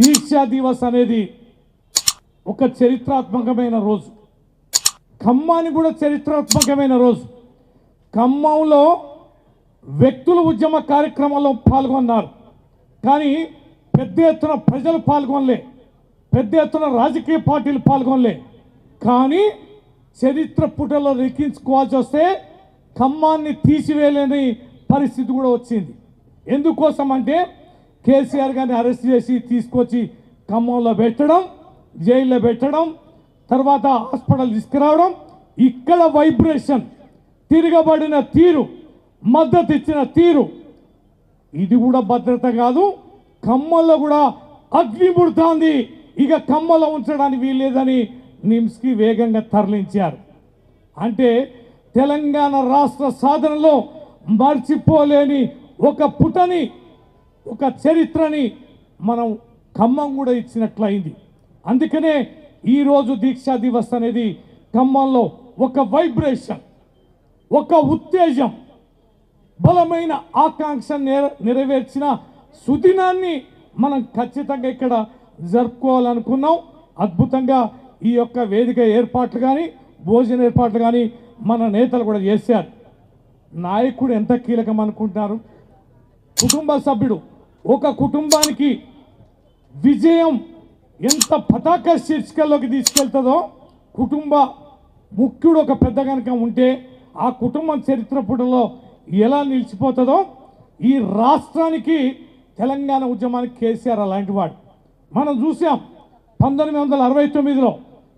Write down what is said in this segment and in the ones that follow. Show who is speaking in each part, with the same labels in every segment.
Speaker 1: దీక్షా దివస్ అనేది ఒక చరిత్రాత్మకమైన రోజు. ఖమ్మాని కూడా చరిత్రాత్మకమైన రోజు. ఖమ్మంలో వ్యక్తులు ఉద్యమ కార్యక్రమంలో పాల్గొన్నారు. కానీ పెద్ద ఎత్తున ప్రజలు పాల్గొనలే. పెద్ద ఎత్తున రాజకీయ పార్టీలు పాల్గొనలే. కానీ చరిత్ర పుటలో రెక్కించుకోవాల్సి వస్తే ఖమ్మాన్ని తీసివేయలేని పరిస్థితి కూడా వచ్చింది. ఎందుకోసం అంటే కేసీఆర్ గారిని అరెస్ట్ చేసి తీసుకొచ్చి ఖమ్మంలో పెట్టడం జైల్లో పెట్టడం తర్వాత హాస్పిటల్ తీసుకురావడం ఇక్కడ వైబ్రేషన్ తిరగబడిన తీరు మద్దతు ఇచ్చిన తీరు. ఇది కూడా భద్రత కాదు ఖమ్మంలో కూడా అగ్ని పుడుతోంది. ఇక ఖమ్మంలో ఉంచడానికి వీల్లేదని నిమ్స్కి వేగంగా తరలించారు. అంటే తెలంగాణ రాష్ట్ర సాధనలో మర్చిపోలేని ఒక పుటని ఒక చరిత్రని మనం ఖమ్మం కూడా ఇచ్చినట్లయింది. అందుకనే ఈరోజు దీక్షా దివస్ అనేది ఖమ్మంలో ఒక వైబ్రేషన్ ఒక ఉత్తేజం బలమైన ఆకాంక్ష నెర నెరవేర్చిన సుదినాన్ని మనం ఖచ్చితంగా ఇక్కడ జరుపుకోవాలనుకున్నాం. అద్భుతంగా ఈ యొక్క వేదిక ఏర్పాట్లు కానీ భోజన ఏర్పాట్లు కానీ మన నేతలు కూడా చేశారు. నాయకుడు ఎంత కీలకం అనుకుంటున్నారు? కుటుంబ సభ్యుడు ఒక కుటుంబానికి విజయం ఎంత పతాక శీర్షికల్లోకి తీసుకెళ్తుందో కుటుంబ ముఖ్యుడు ఒక పెద్ద కనుక ఉంటే ఆ కుటుంబం చరిత్ర పుటలో ఎలా నిలిచిపోతుందో ఈ రాష్ట్రానికి తెలంగాణ ఉద్యమానికి కేసీఆర్ అలాంటి వాడు. మనం చూసాం పంతొమ్మిది వందల అరవై తొమ్మిదిలో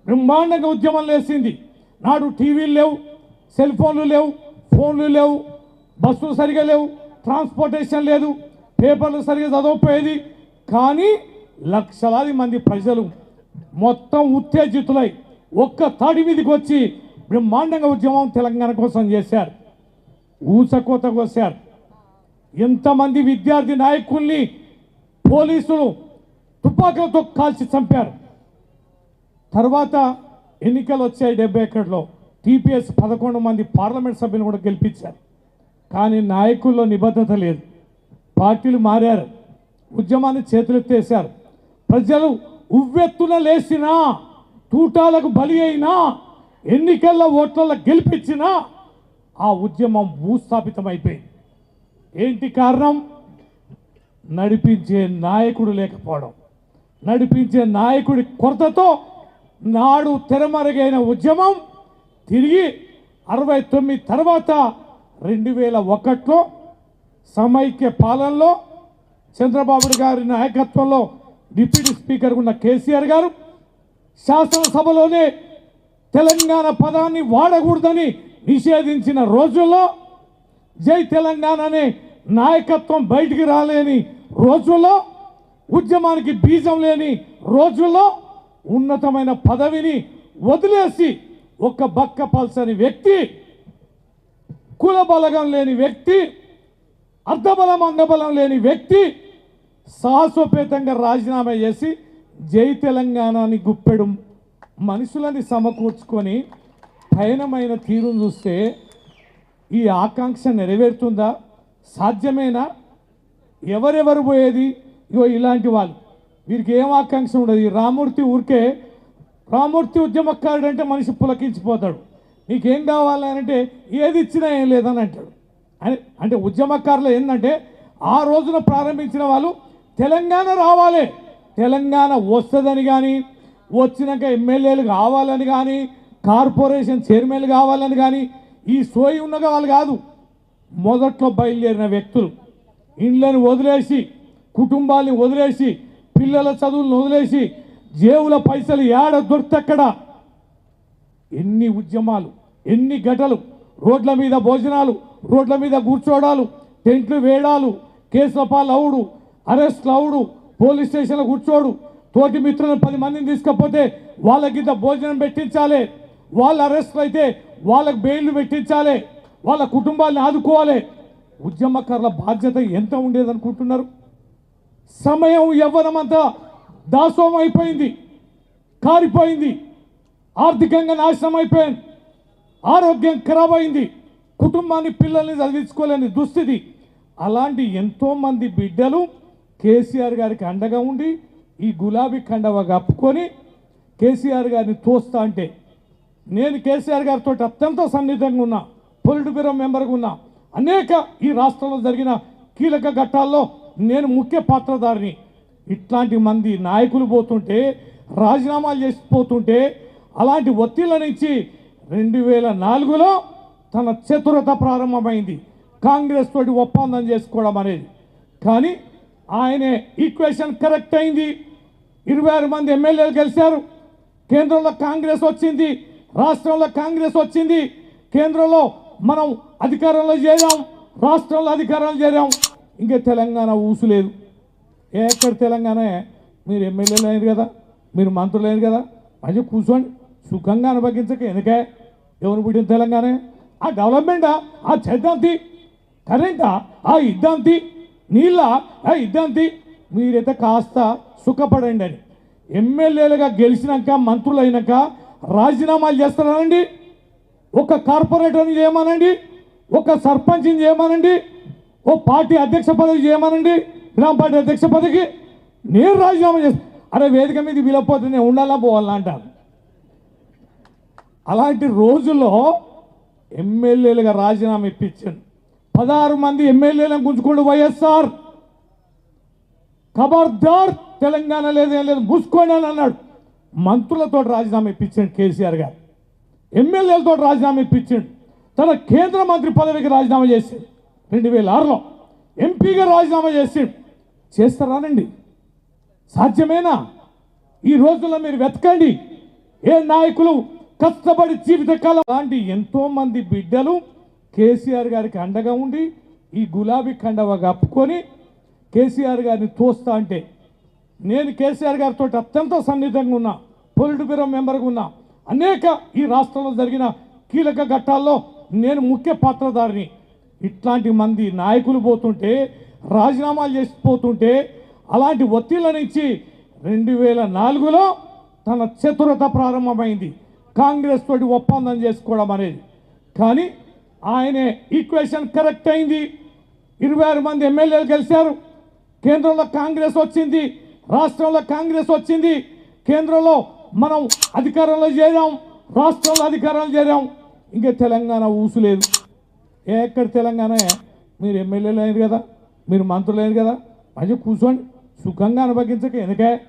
Speaker 1: బ్రహ్మాండంగా ఉద్యమం లేచింది. నాడు టీవీలు లేవు సెల్ ఫోన్లు లేవు ఫోన్లు లేవు బస్సులు సరిగా లేవు ట్రాన్స్పోర్టేషన్ లేదు పేపర్లు సరిగా చదవకపోయేది. కానీ లక్షలాది మంది ప్రజలు మొత్తం ఉత్తేజితులై ఒక్క తాడి మీదకి వచ్చి బ్రహ్మాండంగా ఉద్యమం తెలంగాణ కోసం చేశారు. ఊచకోత కోసారు ఎంతమంది విద్యార్థి నాయకుల్ని పోలీసులు తుపాకులతో కాల్చి చంపారు. తర్వాత ఎన్నికలు వచ్చాయి డెబ్బై ఒకటిలో టీపీఎస్ పదకొండు మంది పార్లమెంట్ సభ్యులు కూడా గెలిపించారు. కానీ నాయకుల్లో నిబద్ధత లేదు. పార్టీలు మారారు ఉద్యమాన్ని చేతులెత్తేశారు. ప్రజలు ఉవ్వెత్తున లేచినా తూటాలకు బలి అయినా ఎన్నికల్లో ఓట్లలో గెలిపించినా ఆ ఉద్యమం భూస్థాపితమైపోయింది. ఏంటి కారణం? నడిపించే నాయకుడు లేకపోవడం. నడిపించే నాయకుడి కొరతతో నాడు తెరమరుగైన ఉద్యమం తిరిగి అరవై తొమ్మిది తర్వాత రెండు వేల ఒకటిలో సమైక్య పాలనలో చంద్రబాబు గారి నాయకత్వంలో డిప్యూటీ స్పీకర్ ఉన్న కేసీఆర్ గారు శాసనసభలోనే తెలంగాణ పదాన్ని వాడకూడదని నిషేధించిన రోజుల్లో జై తెలంగాణ అనే నాయకత్వం బయటికి రాలేని రోజుల్లో ఉద్యమానికి బీజం లేని రోజుల్లో ఉన్నతమైన పదవిని వదిలేసి ఒక బక్క పల్సని వ్యక్తి కుల బలగం లేని వ్యక్తి అర్ధబలం అంగబలం లేని వ్యక్తి సాహసోపేతంగా రాజీనామా చేసి జై తెలంగాణని గుప్పెడు మనుషులని సమకూర్చుకొని పయనమైన తీరును చూస్తే ఈ ఆకాంక్ష నెరవేరుతుందా? సాధ్యమేనా? ఎవరెవరు పోయేది? ఇగో ఇలాంటి వాళ్ళు. వీరికి ఏం ఆకాంక్ష ఉండదు. ఈ రామూర్తి ఊరికే రామూర్తి ఉద్యమకారుడు అంటే మనిషి పులకించిపోతాడు. నీకేం కావాలి అంటే ఏది ఇచ్చినా ఏం లేదని అంటాడు. అంటే ఉద్యమకారులు ఏంటంటే ఆ రోజున ప్రారంభించిన వాళ్ళు తెలంగాణ రావాలి. తెలంగాణ వస్తుందని కానీ వచ్చినాక ఎమ్మెల్యేలు కావాలని కానీ కార్పొరేషన్ చైర్మన్లు కావాలని కానీ ఈ సోయి ఉన్నగా వాళ్ళు కాదు. మొదట్లో బయలుదేరిన వ్యక్తులు. ఇండ్లను వదిలేసి కుటుంబాల్ని వదిలేసి పిల్లల చదువులను వదిలేసి జేవుల పైసలు ఏడ దొరికితెక్కడ ఎన్ని ఉద్యమాలు ఎన్ని గటలు రోడ్ల మీద భోజనాలు రోడ్ల మీద కూర్చోడాలు టెంట్లు వేయడాలు కేసుల పాలు అవుడు అరెస్ట్లు అవుడు పోలీస్ స్టేషన్లో కూర్చోడు. తోటి మిత్రులను పది మందిని తీసుకపోతే వాళ్ళకి ఇంత భోజనం పెట్టించాలి. వాళ్ళ అరెస్ట్లు అయితే వాళ్ళకి బెయిల్ పెట్టించాలి. వాళ్ళ కుటుంబాన్ని ఆదుకోవాలి. ఉద్యమకారుల బాధ్యత ఎంత ఉండేదనుకుంటున్నారు సమయం యవ్వనమంతా దాసోహం అయిపోయింది కారిపోయింది. ఆర్థికంగా నాశనం అయిపోయింది. ఆరోగ్యం ఖరాబ్ అయింది. కుటుంబాన్ని పిల్లల్ని చదివించుకోలేని దుస్థితి. అలాంటి ఎంతోమంది బిడ్డలు కేసీఆర్ గారికి అండగా ఉండి ఈ గులాబీ కండవ కప్పుకొని కేసీఆర్ గారిని తోస్తా అంటే నేను కేసీఆర్ గారితో అత్యంత సన్నిహితంగా ఉన్నా పొలిట్ బ్యూరో మెంబర్గా ఉన్నా అనేక ఈ రాష్ట్రంలో జరిగిన కీలక ఘట్టాల్లో నేను ముఖ్య పాత్రధారిని. ఇట్లాంటి మంది నాయకులు పోతుంటే రాజీనామాలు చేసిపోతుంటే అలాంటి ఒత్తిళ్ళ నుంచి రెండు వేల నాలుగులో తన చతురత ప్రారంభమైంది. కాంగ్రెస్ తోటి ఒప్పందం చేసుకోవడం అనేది. కానీ ఆయన ఈక్వేషన్ కరెక్ట్ అయింది. ఇరవై ఆరు మంది ఎమ్మెల్యేలు గెలిచారు. కేంద్రంలో కాంగ్రెస్ వచ్చింది. రాష్ట్రంలో కాంగ్రెస్ వచ్చింది. కేంద్రంలో మనం అధికారంలో చేరాం. రాష్ట్రంలో అధికారంలో చేరాం. ఇంకా తెలంగాణ ఊసులేదు. ఎక్కడ తెలంగాణ? మీరు ఎమ్మెల్యేలు అయినారు కదా. మీరు మంత్రులు అయినారు కదా. మంచిగా కూర్చోండి. సుఖంగా అనుభవించక ఎందుకే ఎవరు పుట్టిన తెలంగాణ? ఆ డెవలప్మెంటా ఆ చేద్దాంతి కరెంటా? ఆ ఇద్దాంతి నీళ్ళ? ఆ ఇద్దాంతి మీరైతే కాస్త సుఖపడండి అని. ఎమ్మెల్యేలుగా గెలిచినాక మంత్రులు అయినాక రాజీనామాలు చేస్తున్నారండి. ఒక కార్పొరేటర్ని చేయమనండి. ఒక సర్పంచ్ని చేయమనండి. ఓ పార్టీ అధ్యక్ష పదవి చేయమనండి. గ్రామ పార్టీ అధ్యక్ష పదవికి నేను రాజీనామా చేస్తాను అరే వేదిక మీద వీలపోతే నేను ఉండాలా పోవాలా అంటాను అలాంటి రోజుల్లో ఎమ్మెల్యేలుగా రాజీనామా ఇప్పించాను. పదహారు మంది ఎమ్మెల్యేలను గుంజుకోండి వైఎస్ఆర్. ఖబర్దార్ తెలంగాణ లేదు ఏం లేదు మూసుకోండి అని అన్నాడు. మంత్రులతో రాజీనామా ఇప్పించాడు కేసీఆర్ గారు. ఎమ్మెల్యేలతో రాజీనామా ఇప్పించాడు. తన కేంద్ర మంత్రి పదవికి రాజీనామా చేసిండు రెండు వేల ఆరులో ఎంపీగా రాజీనామా చేసాడు చేస్తారానండి సాధ్యమేనా? ఈ రోజుల్లో మీరు వెతకండి. ఏ నాయకులు కష్టపడి జీవితకాలం. లాంటి ఎంతో మంది బిడ్డలు కేసీఆర్ గారికి అండగా ఉండి ఈ గులాబీ కండవ కప్పుకొని కేసీఆర్ గారిని తోస్తా అంటే నేను కేసీఆర్ గారితో అత్యంత సన్నిహితంగా ఉన్నా పొలిట్ బ్యూరో మెంబర్గా ఉన్నా అనేక ఈ రాష్ట్రంలో జరిగిన కీలక ఘట్టాల్లో నేను ముఖ్య పాత్రధారిని. ఇట్లాంటి మంది నాయకులు పోతుంటే రాజీనామాలు చేసిపోతుంటే అలాంటి ఒత్తిళ్ళ నుంచి రెండు వేల నాలుగులో తన చతురత ప్రారంభమైంది. కాంగ్రెస్ తోటి ఒప్పందం చేసుకోవడం అనేది. కానీ ఆయనే ఈక్వేషన్ కరెక్ట్ అయింది. ఇరవై ఆరు మంది ఎమ్మెల్యేలు గెలిచారు. కేంద్రంలో కాంగ్రెస్ వచ్చింది. రాష్ట్రంలో కాంగ్రెస్ వచ్చింది. కేంద్రంలో మనం అధికారంలో చేరాం. రాష్ట్రంలో అధికారంలో చేరాం. ఇంకా తెలంగాణ ఊసులేదు. ఎక్కడ తెలంగాణ? మీరు ఎమ్మెల్యేలు అయినారు కదా. మీరు మంత్రులు అయినారు కదా. మంచి కూర్చోండి. సుఖంగా అనుభవించక ఎందుకే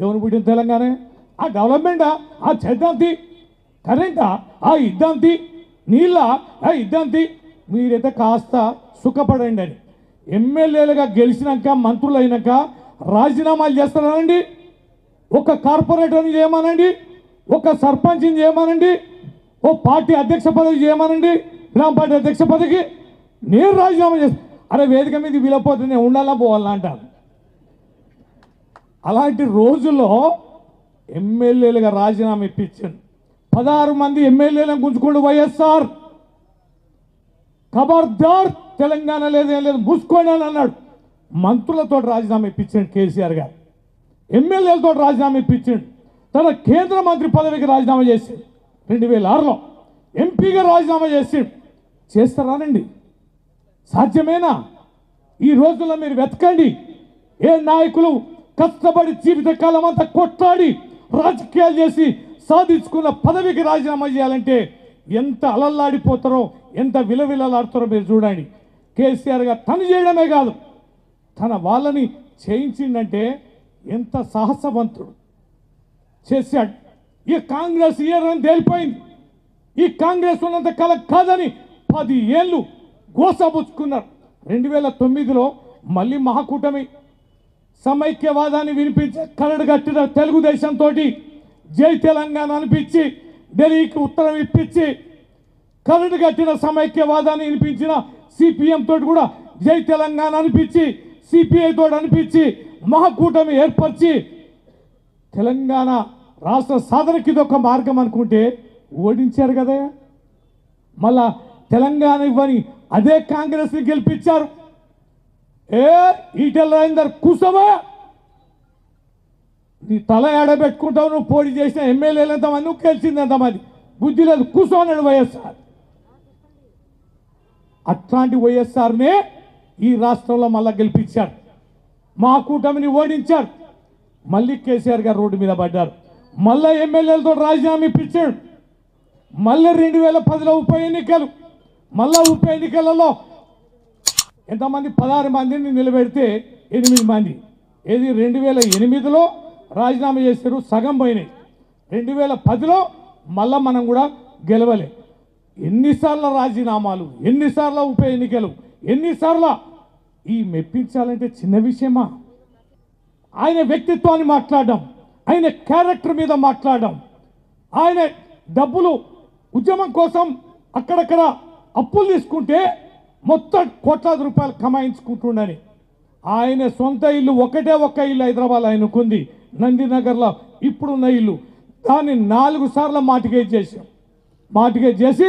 Speaker 1: ఎవరు పుట్టిన తెలంగాణ. ఆ డెవలప్మెంటా ఆ? చేద్దాంతి కరెంటా? ఆ ఇద్దంతి నీళ్ళ? ఆ ఇద్దంతి. మీరైతే కాస్త సుఖపడండి అని. ఎమ్మెల్యేలుగా గెలిచినాక మంత్రులు అయినాక రాజీనామాలు చేస్తున్నారండి ఒక కార్పొరేటర్ని చేయమనండి. ఒక సర్పంచ్ని చేయమనండి. ఓ పార్టీ అధ్యక్ష పదవి చేయమనండి. గ్రామ పార్టీ అధ్యక్ష పదవికి నేను రాజీనామా చేస్తాను అరే వేదిక మీద వీలపోతే నేను ఉండాలా పోవాలా అంటాను అలాంటి రోజుల్లో ఎమ్మెల్యేలుగా రాజీనామా ఇప్పించాను పదహారు మంది ఎమ్మెల్యేలను గుంజుకోండి వైఎస్ఆర్. ఖబర్దార్ తెలంగాణ లేదు లేదు మూసుకోండి అని అన్నాడు. మంత్రులతో రాజీనామా ఇప్పించాడు కేసీఆర్ గారు. ఎమ్మెల్యేలతో రాజీనామా ఇప్పించాడు. తన కేంద్ర మంత్రి పదవికి రాజీనామా చేశాడు. రెండు వేల ఆరులో ఎంపీగా రాజీనామా చేసాడు చేస్తారానండి సాధ్యమేనా? ఈ రోజుల్లో మీరు వెతకండి. ఏ నాయకులు కష్టపడి జీవితకాలం అంతా కొట్లాడి రాజకీయాలు చేసి సాధించుకున్న పదవికి రాజీనామా చేయాలంటే ఎంత అలల్లాడిపోతారో ఎంత విలవిలలాడుతారో మీరు చూడండి. కేసీఆర్ గారు తను చేయడమే కాదు తన వాళ్ళని చేయించిందంటే ఎంత సాహసవంతుడు చేశాడు. ఈ కాంగ్రెస్ ఇయర్ తేలిపోయింది. ఈ కాంగ్రెస్ ఉన్నంత కల కాదని పది ఏళ్ళు గోసపుచ్చుకున్నారు రెండు వేల తొమ్మిదిలో మళ్ళీ మహాకూటమి సమైక్యవాదాన్ని వినిపించే కరడు కట్టిన తెలుగుదేశంతో జై తెలంగాణ అనిపించి ఢిల్లీకి ఉత్తరం ఇప్పించి కరడు కట్టిన సమైక్యవాదాన్ని వినిపించిన సిపిఎం తోటి కూడా జై తెలంగాణ అనిపించి సిపిఐ తోటి అనిపించి మహాకూటమి ఏర్పరిచి తెలంగాణ రాష్ట్ర సాధనకి ఇది ఒక మార్గం అనుకుంటే ఓడించారు కదా మళ్ళా తెలంగాణ ఇవ్వని అదే కాంగ్రెస్ని గెలిపించారు. ఏ ఈటెల రాజేందర్ కూసమా నీ తల ఏడబెట్టుకుంటావు నువ్వు పోటీ చేసిన ఎమ్మెల్యేలు ఎంతమంది? నువ్వు గెలిచింది ఎంతమంది? బుద్ధి లేదు కూసో వైఎస్ఆర్. అట్లాంటి వైఎస్ఆర్నే ఈ రాష్ట్రంలో మళ్ళా గెలిపించారు. మా కూటమిని ఓడించారు. మళ్ళీ కేసీఆర్ గారు రోడ్డు మీద పడ్డారు. మళ్ళీ ఎమ్మెల్యేలతో రాజీనామా ఇప్పించాడు మళ్ళీ రెండు వేల పదిలో ఉప ఎన్నికలు. మళ్ళా ఉప ఎన్నికలలో ఎంతమంది? పదహారు మందిని నిలబెడితే ఎనిమిది మంది. ఏది రెండు వేల ఎనిమిదిలో రాజీనామా చేశారు సగం పోయినాయి. రెండు వేల పదిలో మళ్ళా మనం కూడా గెలవలే. ఎన్నిసార్ల రాజీనామాలు ఎన్నిసార్లు ఉప ఎన్నికలు ఎన్నిసార్లు ఈ మెప్పించాలంటే చిన్న విషయమా? ఆయన వ్యక్తిత్వాన్ని మాట్లాడడం ఆయన క్యారెక్టర్ మీద మాట్లాడడం ఆయన డబ్బులు ఉద్యమం కోసం అక్కడక్కడ అప్పులు తీసుకుంటే మొత్తం కోట్లాది రూపాయలు కమాయించుకుంటుండని. ఆయన సొంత ఇల్లు ఒకటే ఒక్క ఇల్లు హైదరాబాద్ ఆయనకుంది. నందినగర్లో ఇప్పుడున్న ఇల్లు. దాన్ని నాలుగు సార్లు మాటికేజ్ చేసాం మాటికేజ్ చేసి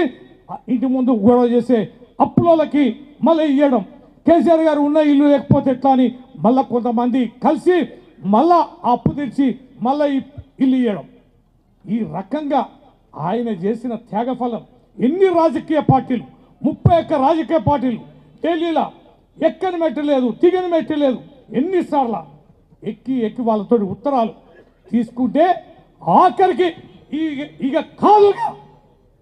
Speaker 1: ఇంటి ముందు గొడవ చేసే అప్పులకి మళ్ళీ ఇవ్వడం కేసీఆర్ గారు ఉన్న ఇల్లు లేకపోతే ఎట్లా అని మళ్ళీ కొంతమంది కలిసి మళ్ళా అప్పు తెచ్చి మళ్ళీ ఇల్లు ఇవ్వడం ఈ రకంగా ఆయన చేసిన త్యాగఫలం ఎన్ని రాజకీయ పార్టీలు? ముప్పై ఒక్క రాజకీయ పార్టీలు. ఢిల్లీలో ఎక్కని మెట్టలేదు దిగని మెట్టలేదు ఎన్నిసార్లు? ఎక్కి ఎక్కి వాళ్ళతో ఉత్తరాలు తీసుకుంటే ఆఖరికి ఈ ఇక కాదుగా.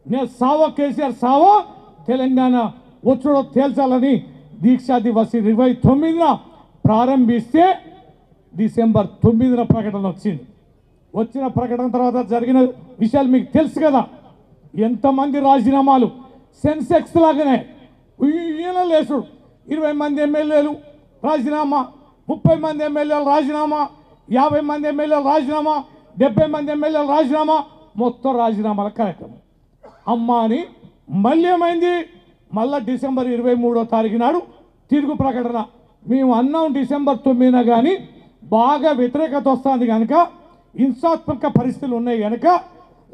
Speaker 1: నేను సావో కేసీఆర్ సావో తెలంగాణ వచ్చుడో తేల్చాలని దీక్షా దివస్ ఇరవై తొమ్మిదిన ప్రారంభిస్తే డిసెంబర్ తొమ్మిదిన ప్రకటన వచ్చింది. వచ్చిన ప్రకటన తర్వాత జరిగిన విషయాలు మీకు తెలుసు కదా. ఎంతమంది రాజీనామాలు సెన్సెక్స్ లాగానే. ఈయన లేసుడు. ఇరవై మంది ఎమ్మెల్యేలు రాజీనామా ముప్పై మంది ఎమ్మెల్యేలు రాజీనామా యాభై మంది ఎమ్మెల్యేలు రాజీనామా డెబ్బై మంది ఎమ్మెల్యేలు రాజీనామా మొత్తం రాజీనామాల కార్యక్రమం. అమ్మ అని మళ్ళీ ఏమైంది? మళ్ళా డిసెంబర్ ఇరవై మూడో తారీఖు నాడు తిరుగు ప్రకటన. మేము అన్నాం డిసెంబర్ తొమ్మిదిన కానీ బాగా వ్యతిరేకత వస్తుంది కనుక హింసాత్మక పరిస్థితులు ఉన్నాయి కనుక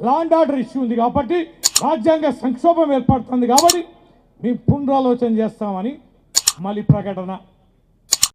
Speaker 1: లాండ్ ఆర్డర్ ఇష్యూ ఉంది కాబట్టి రాజ్యాంగ సంక్షోభం ఏర్పడుతుంది కాబట్టి మేము పునరాలోచన చేస్తామని మళ్ళీ ప్రకటన.